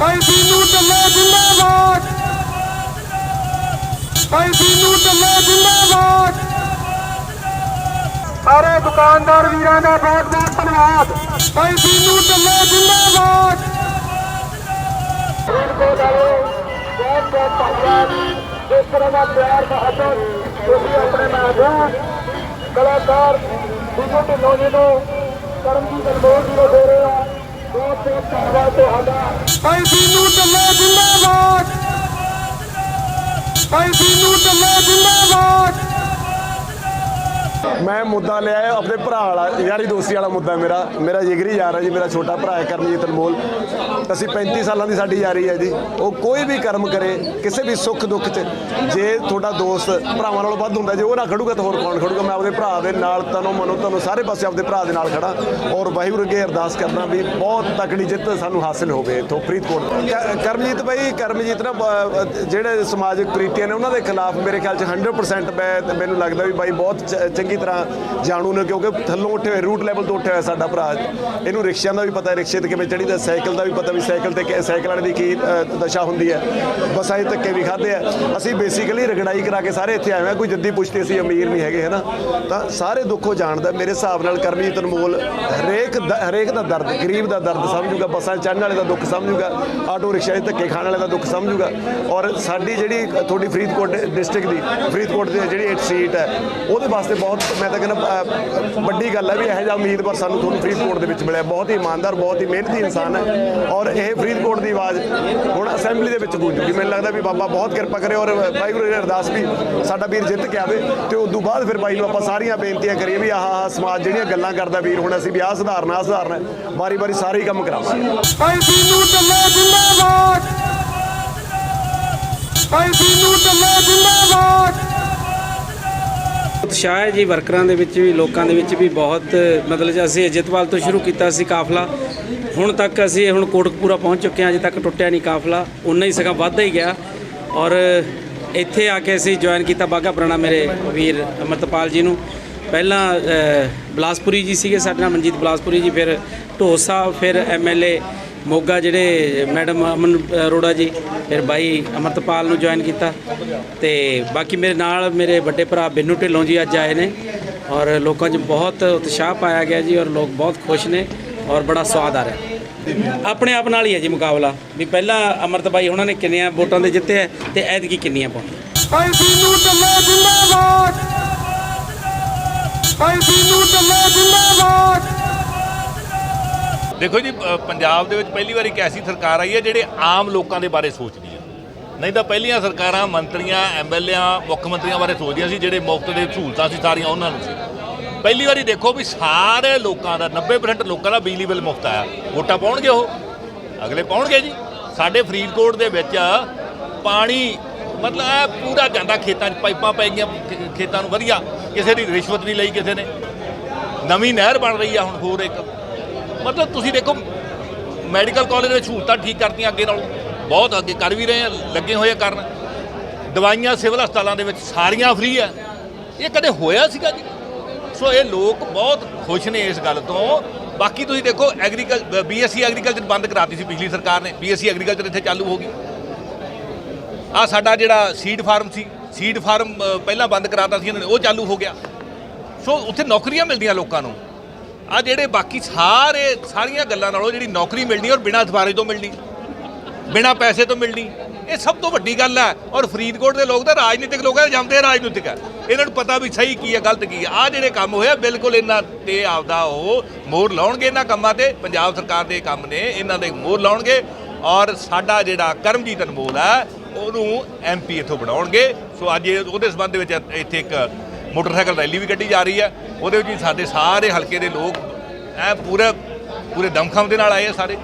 ਭਾਈ ਸੀਨੂ ਚੱਲੇ ਜਿੰਦਾਬਾਦ। ਭਾਈ ਸੀਨੂ ਚੱਲੇ ਜਿੰਦਾਬਾਦ। ਸਾਰੇ ਦੁਕਾਨਦਾਰ ਵੀਰਾਂ ਦਾ ਬਹੁਤ ਬਹੁਤ ਧੰਨਵਾਦ। ਭਾਈ ਸੀਨੂ ਚੱਲੇ ਜਿੰਦਾਬਾਦ। ਫਰੀਦਕੋਟ ਵਾਲੇ ਬਹੁਤ ਬਹੁਤ ਧੰਨਵਾਦ। ਜਿਸ ਤਰ੍ਹਾਂ ਦਾ ਪਿਆਰ ਮੁਹੱਬਤ ਤੁਸੀਂ ਆਪਣੇ ਮਹਿਬੂਬ ਕਲਾਕਾਰ ਦੂਜੇ ਢਿੱਲੋਂ ਜੀ ਨੂੰ ਕਰਮਜੀਤ ਅਨਮੋਲ ਜੀ ਨੂੰ ਦੇ ਰਹੇ ਆ ਬਹੁਤ ਬਹੁਤ ਧੰਨਵਾਦ ਤੁਹਾਡਾ ਭਾਈ ਸੀਨੂ ਚੱਲੇ ਜਿੰਦਾਬਾਦ। ਭਾਈ ਸੀਨੂ ਚੱਲੇ ਜਿੰਦਾਬਾਦ। ਮੈਂ ਮੁੱਦਾ ਲਿਆ ਹੈ ਆਪਣੇ ਭਰਾ ਵਾਲਾ, ਯਾਰੀ ਦੋਸਤੀ ਵਾਲਾ ਮੁੱਦਾ ਮੇਰਾ। ਮੇਰਾ ਜਿਗਰੀ ਯਾਰ ਹੈ ਜੀ, ਮੇਰਾ ਛੋਟਾ ਭਰਾ ਹੈ ਕਰਮਜੀਤ ਅਨਮੋਲ। ਅਸੀਂ 35 ਸਾਲਾਂ ਦੀ ਸਾਡੀ ਯਾਰੀ ਹੈ ਜੀ। ਉਹ ਕੋਈ ਵੀ ਕਰਮ ਕਰੇ, ਕਿਸੇ ਵੀ ਸੁੱਖ ਦੁੱਖ 'ਚ, ਜੇ ਤੁਹਾਡਾ ਦੋਸਤ ਭਰਾਵਾਂ ਨਾਲੋਂ ਵੱਧ ਹੁੰਦਾ, ਜੇ ਉਹ ਨਾ ਖੜੂਗਾ ਤਾਂ ਹੋਰ ਕੌਣ ਖੜੂਗਾ? ਮੈਂ ਆਪਦੇ ਭਰਾ ਦੇ ਨਾਲ, ਤਨੋਂ ਮਨੋਂ ਤੁਹਾਨੂੰ ਸਾਰੇ ਪਾਸੇ ਆਪਣੇ ਭਰਾ ਦੇ ਨਾਲ ਖੜਾ। ਔਰ ਵਾਹਿਗੁਰੂ ਅੱਗੇ ਅਰਦਾਸ ਕਰਦਾ ਵੀ ਬਹੁਤ ਤਕੜੀ ਜਿੱਤ ਸਾਨੂੰ ਹਾਸਿਲ ਹੋਵੇ ਇੱਥੋਂ ਫਰੀਦਕੋਟ। ਕਰਮਜੀਤ ਭਾਈ ਕਰਮਜੀਤ ਨਾ ਜਿਹੜੇ ਸਮਾਜਿਕ ਪ੍ਰੀਤੀਆਂ ਨੇ, ਉਹਨਾਂ ਦੇ ਖਿਲਾਫ ਮੇਰੇ ਖਿਆਲ 'ਚ 100% ਮੈਂ, ਮੈਨੂੰ ਲੱਗਦਾ ਵੀ ਬਾਈ ਬਹੁਤ ਚ- ਚੰਗੀ ਤਰ੍ਹਾਂ ਜਾਣੂ ਨੇ, ਕਿਉਂਕਿ ਥੱਲੋਂ ਉੱਠੇ ਹੋਏ ਰੂਟ ਲੈਵਲ ਤੋਂ ਉੱਠਿਆ ਹੋਇਆ ਸਾਡਾ ਭਰਾ। ਇਹਨੂੰ ਰਿਕਸ਼ਿਆਂ ਦਾ ਵੀ ਪਤਾ ਹੈ, ਰਿਕਸ਼ੇ ਤੇ ਕਿਵੇਂ ਚੜੀਦਾ ਸਾਈਕਲ ਦਾ ਵੀ ਪਤਾ ਵੀ ਸਾਈਕਲ ਤੇ ਸਾਈਕਲ ਵਾਲੇ ਦੀ ਕੀ ਦਸ਼ਾ ਹੁੰਦੀ ਹੈ। ਬੱਸਾਂ 'ਚ ਧੱਕੇ ਵੀ ਖਾਦੇ ਆ। ਅਸੀਂ ਬੇਸਿਕਲੀ ਰਗੜਾਈ ਕਰਾ ਕੇ ਸਾਰੇ ਇੱਥੇ ਆਏ ਹਾਂ ਕੋਈ ਜੱਦੀ ਪੁਸ਼ਤੀ ਅਸੀਂ ਅਮੀਰ ਨਹੀਂ ਹੈਗੇ ਹੈ ਨਾ ਤਾਂ ਸਾਰੇ ਦੁੱਖੋਂ ਜਾਣਦਾ ਮੇਰੇ ਹਿਸਾਬ ਨਾਲ ਕਰਮਜੀਤ ਅਨਮੋਲ ਹਰੇਕ ਦ- ਹਰੇਕ ਦਾ ਦਰਦ, ਗਰੀਬ ਦਾ ਦਰਦ ਸਮਝੂਗਾ, ਬੱਸਾਂ 'ਚ ਚੜ੍ਹਨ ਵਾਲੇ ਦਾ ਦੁੱਖ ਸਮਝੂਗਾ, ਆਟੋ ਰਿਕਸ਼ਾ 'ਚ ਧੱਕੇ ਖਾਣ ਵਾਲੇ ਦਾ ਦੁੱਖ ਸਮਝੂਗਾ। ਔਰ ਸਾਡੀ ਜਿਹੜੀ ਤੁਹਾਡੀ ਫਰੀਦਕੋਟ ਡਿਸਟ੍ਰਿਕਟ ਦੀ ਫਰੀਦਕੋਟ ਦੀ ਜਿਹੜੀ ਇੱਕ ਸੀਟ ਹੈ, ਉਹਦੇ ਵਾਸਤੇ ਬਹੁਤ ਮੈਂ ਤਾਂ ਕਹਿੰਦਾ ਵੱਡੀ ਗੱਲ ਹੈ ਵੀ ਇਹੋ ਜਿਹਾ ਉਮੀਦਵਾਰ ਸਾਨੂੰ ਤੁਹਾਨੂੰ ਫਰੀਦਕੋਟ ਦੇ ਵਿੱਚ ਮਿਲਿਆ। ਬਹੁਤ ਹੀ ਇਮਾਨਦਾਰ, ਬਹੁਤ ਹੀ ਮਿਹਨਤੀ ਇਨਸਾਨ ਹੈ। ਔਰ ਇਹ ਫਰੀਦਕੋਟ ਦੀ ਆਵਾਜ਼ ਹੁਣ ਅਸੈਂਬਲੀ ਦੇ ਵਿੱਚ ਗੂੰਜੂਗੀ ਮੈਨੂੰ ਲੱਗਦਾ ਵੀ ਬਾਬਾ ਬਹੁਤ ਕਿਰਪਾ ਕਰੇ ਔਰ ਵਾਹਿਗੁਰੂ ਜੀ ਅਰਦਾਸ ਵੀ ਸਾਡਾ ਵੀਰ ਜਿੱਤ ਕੇ ਆਵੇ ਤੇ ਉਸ ਤੋਂ ਬਾਅਦ ਫਿਰ ਬਾਈ ਨੂੰ ਆਪਾਂ ਸਾਰੀਆਂ ਬੇਨਤੀਆਂ ਕਰੀਏ ਵੀ ਆਹ ਆਹ ਸਮਾਜ ਜਿਹੜੀਆਂ ਗੱਲਾਂ ਕਰਦਾ ਵੀਰ ਹੁਣ ਅਸੀਂ ਵੀ ਆਹ ਸੁਧਾਰਨਾ ਆਹ ਸੁਧਾਰਨਾ ਵਾਰੀ ਵਾਰੀ ਸਾਰੇ ਕੰਮ ਕਰਾਵਾਂਗੇ। ਭਾਈ ਸੀਨੂ ਚੱਲੇ ਜਿੰਦਾਬਾਦ। ਭਾਈ ਸੀਨੂ ਚੱਲੇ ਜਿੰਦਾਬਾਦ। ਉਤਸ਼ਾਹ ਹੈ ਜੀ ਵਰਕਰਾਂ ਦੇ ਵਿੱਚ ਵੀ ਲੋਕਾਂ ਦੇ ਵਿੱਚ ਵੀ ਬਹੁਤ ਮਤਲਬ ਜੇ ਅਸੀਂ ਅਜਿਤਵਾਲ ਤੋਂ ਸ਼ੁਰੂ ਕੀਤਾ ਸੀ ਕਾਫਲਾ। ਹੁਣ ਤੱਕ ਅਸੀਂ ਹੁਣ ਕੋਟਕਪੂਰਾ ਪਹੁੰਚ ਚੁੱਕੇ ਹਾਂ ਅਜੇ ਤੱਕ ਟੁੱਟਿਆ ਨਹੀਂ ਕਾਫਲਾ। ਉਨਾ ਹੀ ਸਗਾ ਵੱਧਦਾ ਹੀ ਗਿਆ। ਔਰ ਇੱਥੇ ਆ ਕੇ ਅਸੀਂ ਜੁਆਇਨ ਕੀਤਾ ਬਾਗਾ ਪੁਰਾਣਾ ਮੇਰੇ ਵੀਰ ਅਮਰਤਪਾਲ ਜੀ ਨੂੰ। ਪਹਿਲਾਂ ਅ, ਬਲਾਸਪੁਰੀ ਜੀ ਸੀਗੇ ਸਾਡੇ ਨਾਲ ਮਨਜੀਤ ਬਲਾਸਪੁਰੀ ਜੀ ਫਿਰ ਢੋਸ ਸਾਹਿਬ ਫਿਰ ਐਮਐਲਏ ਮੋਗਾ ਜਿਹੜੇ ਮੈਡਮ ਅਮਨ ਅਰੋੜਾ ਜੀ, ਫਿਰ ਬਾਈ ਅਮਰਤਪਾਲ ਨੂੰ ਜੁਆਇਨ ਕੀਤਾ ਤੇ ਬਾਕੀ ਮੇਰੇ ਨਾਲ ਮੇਰੇ ਵੱਡੇ ਭਰਾ ਬਿੰਨੂ ਢਿੱਲੋਂ ਜੀ ਅੱਜ ਆਏ ਨੇ ਔਰ ਲੋਕਾਂ 'ਚ ਬਹੁਤ ਉਤਸ਼ਾਹ ਪਾਇਆ ਗਿਆ ਜੀ ਔਰ ਲੋਕ ਬਹੁਤ ਖੁਸ਼ ਨੇ ਔਰ ਬੜਾ ਸਵਾਦ ਆ ਰਿਹਾ। ਆਪਣੇ ਆਪ ਨਾਲ ਹੀ ਹੈ ਜੀ ਮੁਕਾਬਲਾ। ਵੀ ਪਹਿਲਾਂ ਅਮਰਤ ਬਾਈ ਉਹਨਾਂ ਨੇ ਕਿੰਨੀਆਂ ਵੋਟਾਂ ਦੇ ਜਿੱਤੇ ਹੈ ਤੇ ਐਤਕੀ ਕਿੰਨੀਆਂ ਪਾਉਣੀਆਂ? ਭਾਈ ਸੀਨੂ ਚੱਲੇ ਜਿੰਦਾਬਾਦ! ਭਾਈ ਸੀਨੂ ਚੱਲੇ ਜਿੰਦਾਬਾਦ! ਦੇਖੋ ਜੀ ਪੰਜਾਬ ਦੇ ਵਿੱਚ ਪਹਿਲੀ ਵਾਰੀ ਇੱਕ ਐਸੀ ਸਰਕਾਰ ਆਈ ਹੈ ਜਿਹੜੇ ਆਮ ਲੋਕਾਂ ਦੇ ਬਾਰੇ ਸੋਚਦੀ ਹੈ। ਨਹੀਂ ਤਾਂ ਪਹਿਲੀਆਂ ਸਰਕਾਰਾਂ ਮੰਤਰੀਆਂ ਐਮਐਲਏਆਂ ਮੁੱਖ ਮੰਤਰੀਆਂ ਬਾਰੇ ਸੋਚਦੀਆਂ ਸੀ, ਜਿਹੜੇ ਮੁਫਤ ਦੇ ਸਹੂਲਤਾਂ ਸੀ ਸਾਰੀਆਂ ਉਹਨਾਂ ਨੂੰ ਸੀ। ਪਹਿਲੀ ਵਾਰੀ ਦੇਖੋ ਵੀ ਸਾਰੇ ਲੋਕਾਂ ਦਾ 90% ਲੋਕਾਂ ਦਾ ਬਿਜਲੀ ਬਿੱਲ ਮੁਫਤ ਆਇਆ। ਵੋਟਾਂ ਪਾਉਣਗੇ ਉਹ। ਅਗਲੇ ਪਾਉਣਗੇ ਜੀ। ਸਾਡੇ ਫਰੀਦਕੋਟ ਦੇ ਵਿੱਚ ਪਾਣੀ, ਮਤਲਬ ਇਹ ਪੂਰਾ ਜਾਂਦਾ ਖੇਤਾਂ 'ਚ, ਪਾਈਪਾਂ ਪੈ ਗਈਆਂ ਖੇਤਾਂ ਨੂੰ, ਵਧੀਆ। ਕਿਸੇ ਦੀ ਰਿਸ਼ਵਤ ਨਹੀਂ ਲਈ ਕਿਸੇ ਨੇ। ਨਵੀਂ ਨਹਿਰ ਬਣ ਰਹੀ ਆ ਹੁਣ ਹੋਰ ਇੱਕ। ਮਤਲਬ ਤੁਸੀਂ ਦੇਖੋ ਮੈਡੀਕਲ ਕਾਲਜ ਵਿੱਚ ਸਹੂਲਤਾਂ ਠੀਕ ਕਰਤੀਆਂ ਅੱਗੇ ਨਾਲੋਂ। ਬਹੁਤ ਅੱਗੇ ਕਰ ਵੀ ਰਹੇ ਆ, ਲੱਗੇ ਹੋਏ ਆ ਕਰਨ। ਦਵਾਈਆਂ ਸਿਵਲ ਹਸਪਤਾਲਾਂ ਦੇ ਵਿੱਚ ਸਾਰੀਆਂ ਫ੍ਰੀ ਆ। ਇਹ ਕਦੇ ਹੋਇਆ ਸੀਗਾ ਜੀ? ਸੋ ਇਹ ਲੋਕ ਬਹੁਤ ਖੁਸ਼ ਨੇ ਇਸ ਗੱਲ ਤੋਂ। ਬਾਕੀ ਤੁਸੀਂ ਦੇਖੋ ਐਗਰੀਕਲ ਬੀਐਸਸੀ ਐਗਰੀਕਲਚਰ ਬੰਦ ਕਰਾਤੀ ਸੀ ਪਿਛਲੀ ਸਰਕਾਰ ਨੇ। ਬੀਐਸਸੀ ਐਗਰੀਕਲਚਰ ਇੱਥੇ ਚਾਲੂ ਹੋ ਗਈ। ਆ ਸਾਡਾ ਜਿਹੜਾ ਸੀਡ ਫਾਰਮ ਸੀ ਸੀਡ ਫਾਰਮ ਪਹਿਲਾਂ ਬੰਦ ਕਰਾਤਾ ਸੀ ਇਹਨਾਂ ਨੇ, ਉਹ ਚਾਲੂ ਹੋ ਗਿਆ। ਸੋ ਉੱਥੇ ਨੌਕਰੀਆਂ ਮਿਲਦੀਆਂ ਲੋਕਾਂ ਨੂੰ। ਆ ਜਿਹੜੇ ਬਾਕੀ ਸਾਰੇ ਸਾਰੀਆਂ ਗੱਲਾਂ ਨਾਲੋਂ ਜਿਹੜੀ ਨੌਕਰੀ ਮਿਲਣੀ ਔਰ ਬਿਨਾਂ ਅਥਵਾਰੇ ਤੋਂ ਮਿਲਣੀ, ਬਿਨਾਂ ਪੈਸੇ ਤੋਂ ਮਿਲਣੀ, ਇਹ ਸਭ ਤੋਂ ਵੱਡੀ ਗੱਲ ਹੈ। ਔਰ ਫਰੀਦਕੋਟ ਦੇ ਲੋਕ ਤਾਂ ਰਾਜਨੀਤਿਕ ਲੋਕ ਹੈ ਜੰਮਦੇ ਰਾਜਨੀਤਿਕ ਹੈ। ਇਹਨਾਂ ਨੂੰ ਪਤਾ ਵੀ ਸਹੀ ਕੀ ਹੈ, ਗਲਤ ਕੀ ਹੈ। ਆ ਜਿਹੜੇ ਕੰਮ ਹੋਇਆ ਬਿਲਕੁਲ ਇਹਨਾਂ ਤੇ ਆਪਦਾ ਉਹ ਮੋਹਰ ਲਾਉਣਗੇ ਇਹਨਾਂ ਕੰਮਾਂ ਤੇ। ਪੰਜਾਬ ਸਰਕਾਰ ਦੇ ਕੰਮ ਨੇ, ਇਹਨਾਂ ਦੇ ਮੋਹਰ ਲਾਉਣਗੇ। ਔਰ ਸਾਡਾ ਜਿਹੜਾ ਕਰਮਜੀਤ ਅਨਮੋਲ ਹੈ, ਉਹਨੂੰ ਐਮਪੀ ਇੱਥੋਂ ਬਣਾਉਣਗੇ। ਸੋ ਅੱਜ ਇਹ- ਉਹਦੇ ਸੰਬੰਧ ਵਿੱਚ ਇੱਥੇ ਇੱਕ ਮੋਟਰਸਾਈਕਲ ਰੈਲੀ ਵੀ ਕੱਢੀ ਜਾ ਰਹੀ ਹੈ। ਉਹਦੇ ਵਿੱਚ ਵੀ ਸਾਡੇ ਸਾਰੇ ਹਲਕੇ ਦੇ ਲੋਕ ਐ ਪੂਰੇ ਪੂਰੇ ਦਮਖਮ ਦੇ ਨਾਲ ਆਏ ਆ ਸਾਰੇ।